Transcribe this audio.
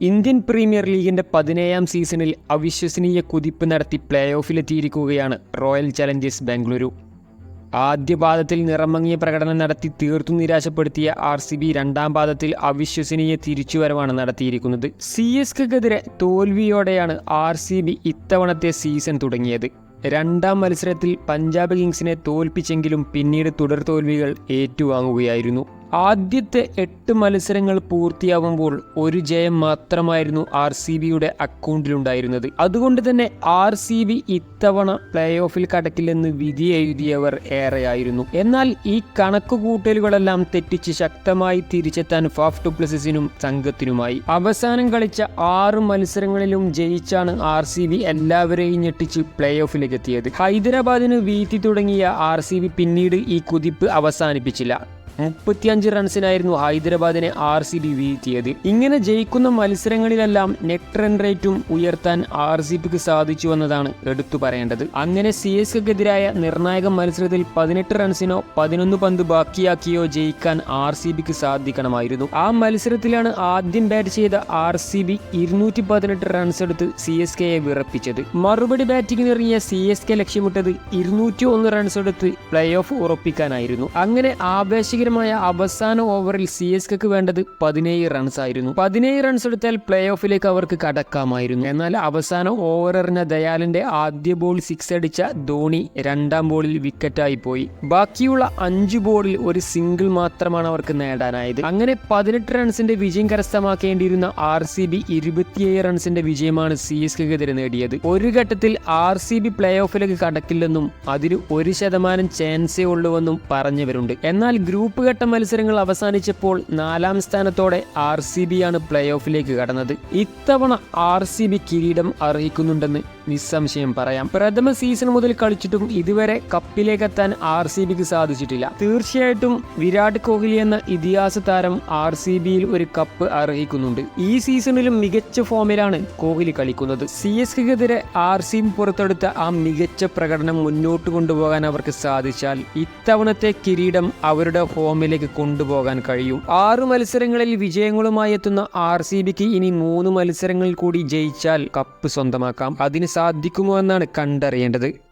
Indian premier ലീഗിന്റെ പതിനേഴാം സീസണിൽ അവിശ്വസനീയ കുതിപ്പ് നടത്തി പ്ലേ ഓഫിലെത്തിയിരിക്കുകയാണ് റോയൽ ചലഞ്ചേഴ്സ് ബാംഗ്ലൂരു. ആദ്യ പാദത്തിൽ നിറമങ്ങിയ പ്രകടനം നടത്തി തീർത്തും നിരാശപ്പെടുത്തിയ ആർ സി ബി രണ്ടാം പാദത്തിൽ അവിശ്വസനീയ തിരിച്ചുവരവാണ് നടത്തിയിരിക്കുന്നത്. സി എസ് കെക്കെതിരെ തോൽവിയോടെയാണ് ആർ സി ബി ഇത്തവണത്തെ സീസൺ തുടങ്ങിയത്. രണ്ടാം മത്സരത്തിൽ പഞ്ചാബ് കിങ്സിനെ തോൽപ്പിച്ചെങ്കിലും പിന്നീട് തുടർ തോൽവികൾ ഏറ്റുവാങ്ങുകയായിരുന്നു. ആദ്യത്തെ എട്ട് മത്സരങ്ങൾ പൂർത്തിയാവുമ്പോൾ ഒരു ജയം മാത്രമായിരുന്നു ആർ സി ബിയുടെ അക്കൗണ്ടിലുണ്ടായിരുന്നത്. അതുകൊണ്ട് തന്നെ ആർ സി ബി ഇത്തവണ പ്ലേ ഓഫിൽ കടക്കില്ലെന്ന് വിധി എഴുതിയവർ ഏറെയായിരുന്നു. എന്നാൽ ഈ കണക്കുകൂട്ടലുകളെല്ലാം തെറ്റിച്ച് ശക്തമായി തിരിച്ചെത്താൻ ഫാഫ് ഡുപ്ലസിസിനും സംഘത്തിനുമായി. അവസാനം കളിച്ച ആറ് മത്സരങ്ങളിലും ജയിച്ചാണ് ആർ സി ബി എല്ലാവരെയും ഞെട്ടിച്ച് പ്ലേ ഓഫിലേക്ക് എത്തിയത് ഹൈദരാബാദിന് വീഴ്ത്തി തുടങ്ങിയ ആർ സി ബി പിന്നീട് ഈ കുതിപ്പ് അവസാനിപ്പിച്ചില്ല. മുപ്പത്തിയഞ്ച് റൺസിനായിരുന്നു ഹൈദരാബാദിനെ ആർ സി ബി വീഴ്ത്തിയത്. ഇങ്ങനെ ജയിക്കുന്ന മത്സരങ്ങളിലെല്ലാം നെറ്റ് റൺ റേറ്റും ഉയർത്താൻ ആർ സി ബിക്ക് സാധിച്ചു എന്നതാണ് എടുത്തു പറയേണ്ടത്. അങ്ങനെ സി എസ് കെക്കെതിരായ നിർണായക മത്സരത്തിൽ പതിനെട്ട് റൺസിനോ പതിനൊന്ന് പന്ത് ബാക്കിയാക്കിയോ ജയിക്കാൻ ആർ സി ബിക്ക് സാധിക്കണമായിരുന്നു. ആ മത്സരത്തിലാണ് ആദ്യം ബാറ്റ് ചെയ്ത ആർ സി ബി ഇരുന്നൂറ്റി പതിനെട്ട് റൺസ് എടുത്ത് സി എസ് കെയെ വിറപ്പിച്ചത്. മറുപടി ബാറ്റിംഗിനിറങ്ങിയ സി എസ് കെ ലക്ഷ്യമിട്ടത് ഇരുന്നൂറ്റി ഒന്ന് റൺസ് എടുത്ത് പ്ലേ ഓഫ് ഉറപ്പിക്കാനായിരുന്നു. അങ്ങനെ ആവേശകരമായ അവസാന ഓവറിൽ സി എസ് കെക്ക് വേണ്ടത് പതിനേഴ് റൺസ് ആയിരുന്നു. പതിനേഴ് റൺസ് എടുത്താൽ പ്ലേ ഓഫിലേക്ക് അവർക്ക് കടക്കാമായിരുന്നു. എന്നാൽ അവസാന എറിഞ്ഞ ദയാലിന്റെ ആദ്യ ബോൾ സിക്സ് അടിച്ച ധോണി രണ്ടാം ബോളിൽ വിക്കറ്റായി പോയി. ബാക്കിയുള്ള അഞ്ച് ബോളിൽ ഒരു സിംഗിൾ മാത്രമാണ് അവർക്ക് നേടാനായത്. അങ്ങനെ പതിനെട്ട് റൺസിന്റെ വിജയം കരസ്ഥമാക്കേണ്ടിയിരുന്ന ആർ സി ബി ഇരുപത്തിയേഴ് റൺസിന്റെ വിജയമാണ് സി എസ് കെക്കെതിരെ നേടിയത്. ഒരു ഘട്ടത്തിൽ ആർ സി ബി പ്ലേ ഓഫിലേക്ക് കടക്കില്ലെന്നും അതിന് ഒരു ശതമാനം ചാൻസേ ഉള്ളുവെന്നും പറഞ്ഞവരുണ്ട്. എന്നാൽ ഗ്രൂപ്പ് ഘട്ട മത്സരങ്ങൾ അവസാനിച്ചപ്പോൾ നാലാം സ്ഥാനത്തോടെ ആർ സി ബി ആണ് പ്ലേ ഓഫിലേക്ക് കടന്നത്. ഇത്തവണ ആർ സി ബി കിരീടം അർഹിക്കുന്നുണ്ടെന്ന് നിസ്സംശയം പറയാം. പ്രഥമ സീസൺ മുതൽ കളിച്ചിട്ടും ഇതുവരെ കപ്പിലേക്കെത്താൻ ആർ സി ബിക്ക് സാധിച്ചിട്ടില്ല. തീർച്ചയായിട്ടും വിരാട് കോഹ്ലി എന്ന ഇതിഹാസ താരം ആർ സി ബിയിൽ ഒരു കപ്പ് അർഹിക്കുന്നുണ്ട്. ഈ സീസണിലും മികച്ച ഫോമിലാണ് കോഹ്ലി കളിക്കുന്നത്. സി എസ് കെക്കെതിരെ ആർ സി ബി പുറത്തെടുത്ത ആ മികച്ച പ്രകടനം മുന്നോട്ട് കൊണ്ടുപോകാൻ അവർക്ക് സാധിച്ചാൽ ഇത്തവണത്തെ കിരീടം അവരുടെ ഫോമിലേക്ക് കൊണ്ടുപോകാൻ കഴിയും. ആറ് മത്സരങ്ങളിൽ വിജയങ്ങളുമായി എത്തുന്ന ആർ സി ബിക്ക് ഇനി മൂന്ന് മത്സരങ്ങളിൽ കൂടി ജയിച്ചാൽ കപ്പ് സ്വന്തമാക്കാം. അതിന് സാധിക്കുമോ എന്നാണ് കണ്ടറിയേണ്ടത്.